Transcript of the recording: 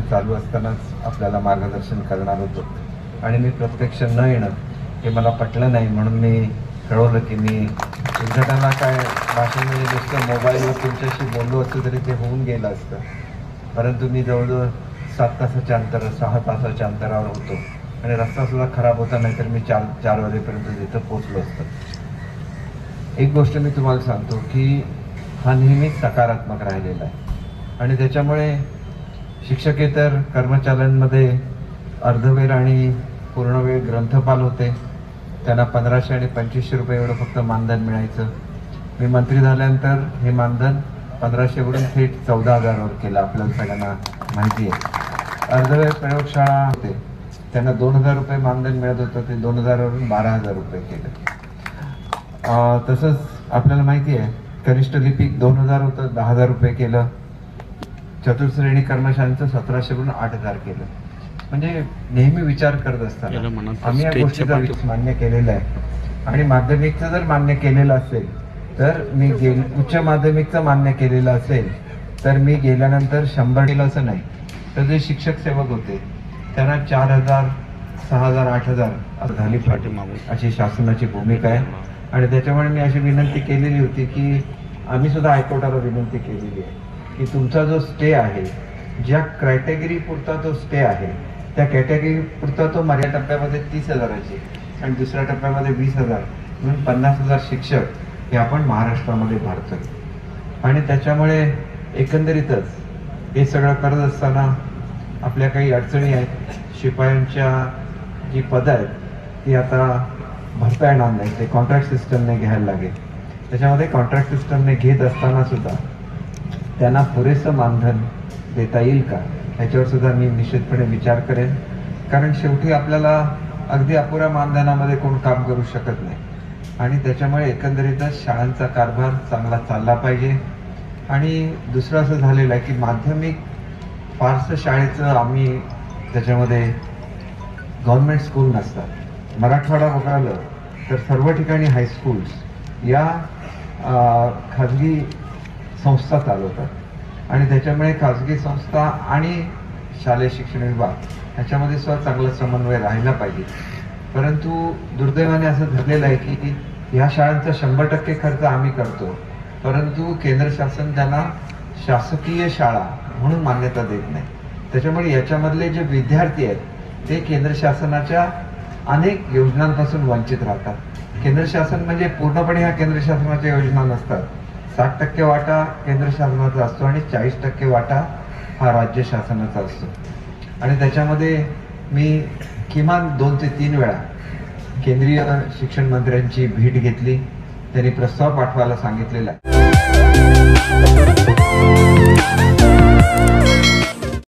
चालू असतानाच आपल्याला मार्गदर्शन करणार होतो. आणि मी प्रत्यक्ष न येणं हे मला पटलं नाही म्हणून मी कळवलं की मी उद्घाटनाला काय भाषेमध्ये नुसतं मोबाईलवर तुमच्याशी बोललो असतं तरी ते होऊन गेलं असतं. परंतु मी जवळजवळ सात तासाच्या अंतर सहा तासाच्या अंतरावर होतो. आणि रस्तासुद्धा खराब होता नाही तर मी चार चार वाजेपर्यंत तिथं पोचलो असतो. एक गोष्ट मी तुम्हाला सांगतो की हा नेहमीच सकारात्मक राहिलेला आहे. आणि त्याच्यामुळे शिक्षकेतर कर्मचाऱ्यांमध्ये अर्धवेळ आणि पूर्णवेळ ग्रंथपाल होते. त्यांना पंधराशे आणि पंचवीसशे रुपये एवढं फक्त मानधन मिळायचं. मी मंत्री झाल्यानंतर हे मानधन पंधराशेवरून थेट चौदा हजारावर केलं. आपल्याला सगळ्यांना माहिती आहे. अर्धवेळ प्रयोगशाळा होते. त्यांना दोन हजार रुपये मानधन मिळत होतं. ते दोन हजारावरून बारा हजार रुपये केलं. तसंच आपल्याला माहिती आहे कनिष्ठ लिपिक दोन हजार होतं दहा हजार रुपये केलं. चतुर्श्रेणी कर्मचाऱ्यांचं सतराशेवरून आठ हजार केलं. म्हणजे नेहमी विचार करत असताना. आम्ही या गोष्टीचा मान्य केलेला आहे. आणि माध्यमिकचं जर मान्य केलेलं असेल तर मी गेल उच्च माध्यमिकचं मान्य केलेलं असेल तर मी गेल्यानंतर शंभर केलं असं नाही. तर जे शिक्षक सेवक होते त्यांना चार हजार सहा हजार आठ हजार असं झाली पाहिजे. अशी शासनाची भूमिका आहे. आणि त्याच्यामुळे मी अशी विनंती केलेली होती की आम्ही सुद्धा हायकोर्टाला विनंती केलेली आहे. की तुमचा जो स्टे आहे ज्या क्रायटेगरी पुरता तो स्टे आहे त्या कॅटेगरी पुरता तो माझ्या टप्प्यामध्ये तीस हजाराची आणि दुसऱ्या टप्प्यामध्ये वीस हजार म्हणून पन्नास हजार शिक्षक हे आपण महाराष्ट्रामध्ये भरतो आणि त्याच्यामुळे एकंदरीतच हे सगळं करत असताना आपल्या काही अडचणी आहेत. शिपायांच्या जी पदं आहेत ती आता भरता येणार नाही ते कॉन्ट्रॅक्ट सिस्टमने घ्यायला लागेल. त्याच्यामध्ये कॉन्ट्रॅक्ट सिस्टमने घेत असताना सुद्धा त्यांना पुरेसं मानधन देता येईल का? ह्याच्यावर सुद्धा मी निश्चितपणे विचार करेन. कारण शेवटी आपल्याला अगदी अपुऱ्या मानधनामध्ये कोण काम करू शकत नाही. आणि त्याच्यामुळे एकंदरीतच शाळांचा कारभार चांगला चालला पाहिजे. आणि दुसरं असं झालेलं आहे की माध्यमिक फारसं शाळेचं आम्ही त्याच्यामध्ये गव्हर्नमेंट स्कूल नसतात. मराठवाडा वगळलं तर सर्व ठिकाणी हायस्कूल्स या खाजगी संस्था चालवतात. आणि त्याच्यामुळे खाजगी संस्था आणि शालेय शिक्षण विभाग ह्याच्यामध्ये सुद्धा चांगला समन्वय राहिला पाहिजे. परंतु दुर्दैवाने असं झालेलं आहे की ह्या शाळांचा शंभर टक्के खर्च आम्ही करतो. परंतु केंद्र शासन त्यांना शासकीय शाळा म्हणून मान्यता देत नाही त्याच्यामुळे याच्यामधले जे विद्यार्थी आहेत ते केंद्र शासनाच्या अनेक योजनांपासून वंचित राहतात. केंद्र शासन म्हणजे पूर्णपणे ह्या केंद्र शासनाच्या योजना नसतात. साठ टक्के वाटा केंद्र शासनाचा असतो आणि चाळीस टक्के वाटा हा राज्य शासनाचा असतो. आणि त्याच्यामध्ये मी किमान दोन ते तीन वेळा केंद्रीय शिक्षण मंत्र्यांची भेट घेतली. त्यांनी प्रस्ताव पाठवायला सांगितलेला आहे.